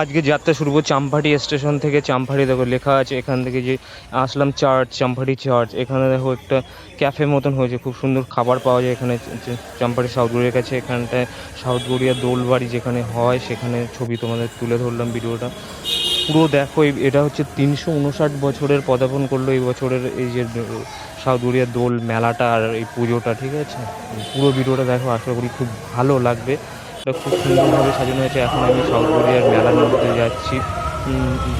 আজকে যাত্রা শুরু করব চাম্পাটি স্টেশন থেকে। চাম্পাটি দেখো লেখা আছে, এখান থেকে যে আসলাম চার্চ চাম্পাটি চার্চ। এখানে দেখো একটা ক্যাফে মতন হয়েছে, খুব সুন্দর খাবার পাওয়া যায় এখানে। চাম্পাটি সাউথ গড়িয়ার কাছে, এখানটায় সাউথ গড়িয়া দোলবাড়ি যেখানে হয়, সেখানে ছবি তোমাদের তুলে ধরলাম ভিডিওটা। পুরো দেখো এটা হচ্ছে তিনশো উনষাট বছরের পদার্পণ করল এই বছরের এই যে সাউথ গড়িয়া দোল মেলাটা আর এই পুজোটা, ঠিক আছে? পুরো ভিডিওটা দেখো, আশা করি খুব ভালো লাগবে। এটা খুব সুন্দরভাবে সাজানো হয়েছে। এখন আমি সাউথ কোরিয়ার মেলার মধ্যে যাচ্ছি।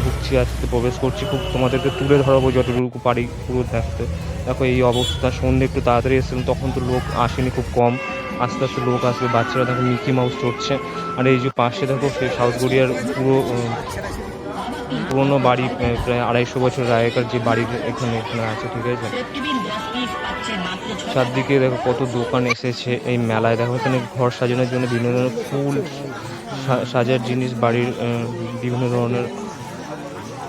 ঢুকছি আস্তে, প্রবেশ করছি। খুব তোমাদেরকে তুলে ধরাবো যতটুকু পারি পুরো দেখতে। দেখো এই অবস্থা সন্ধ্যে একটু তাড়াতাড়ি এসেছিলাম তখন তো লোক আসেনি খুব কম। আস্তে আস্তে লোক আসবে, বাচ্চারা দেখো মিকি মাউস চড়ছে আর এই যে পাশে দেখো সেই সাউথ কোরিয়ার পুরো পুরোনো বাড়ি প্রায় আড়াইশো বছর আগেকার যে বাড়ি এখানে এখানে আছে, ঠিক আছে? চারদিকে দেখো কত দোকান এসেছে এই মেলায়। দেখো এখানে ঘর সাজানোর জন্য বিভিন্ন ধরনের ফুল সাজার জিনিস, বাড়ির বিভিন্ন ধরনের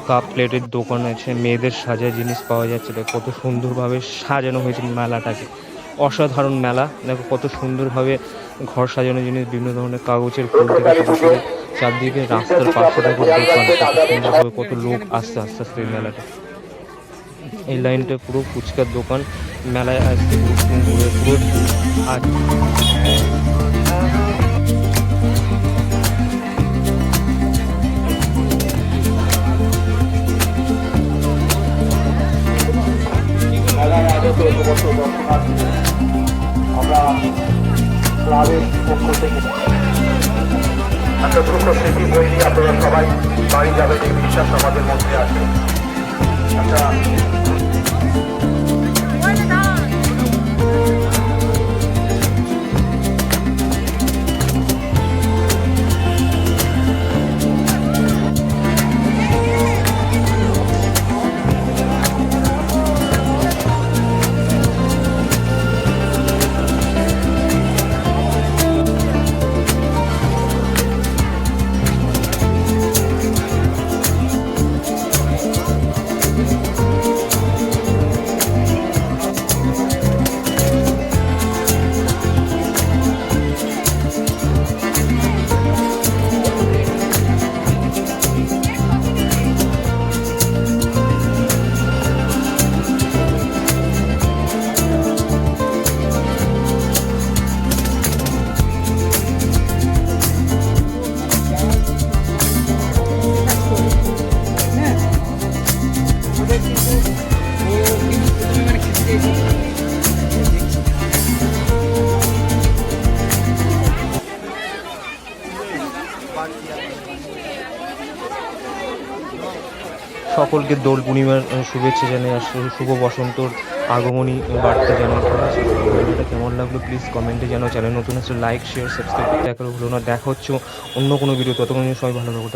কাপ প্লেটের দোকান আছে, মেয়েদের সাজার জিনিস পাওয়া যাচ্ছে। দেখো কত সুন্দরভাবে সাজানো হয়েছে মেলাটাকে। অসাধারণ মেলা। দেখো কত সুন্দরভাবে ঘর সাজানোর জিনিস, বিভিন্ন ধরনের কাগজের ফুল থেকে চারদিকে রাস্তার পাশে দেখো সুন্দরভাবে কত লোক আসছে আস্তে আস্তে এই মেলাটা এই লাইনটা পুরো ফুচকার দোকান, মেলায় আসতে পুরো আর আমরা ক্লাবের পক্ষ থেকে। একটা ছোট্ট স্মৃতি বই নিয়ে আপনারা সবাই বাড়ি যাবেন, এই বিশ্বাস আমাদের মধ্যে আছে। একটা সকলকে দোল পূর্ণিমার শুভেচ্ছা জানিয়ে আর শুভ বসন্তর আগমনী বার্তা ভিডিওটা কেমন লাগল প্লিজ কমেন্টে জানাও। চ্যানেল নতুন আসলে লাইক শেয়ার সাবস্ক্রাইব করতে ভুলো না। দেখা হচ্ছে অন্য কোনো ভিডিও ততক্ষণ সবাই ভালো থাকো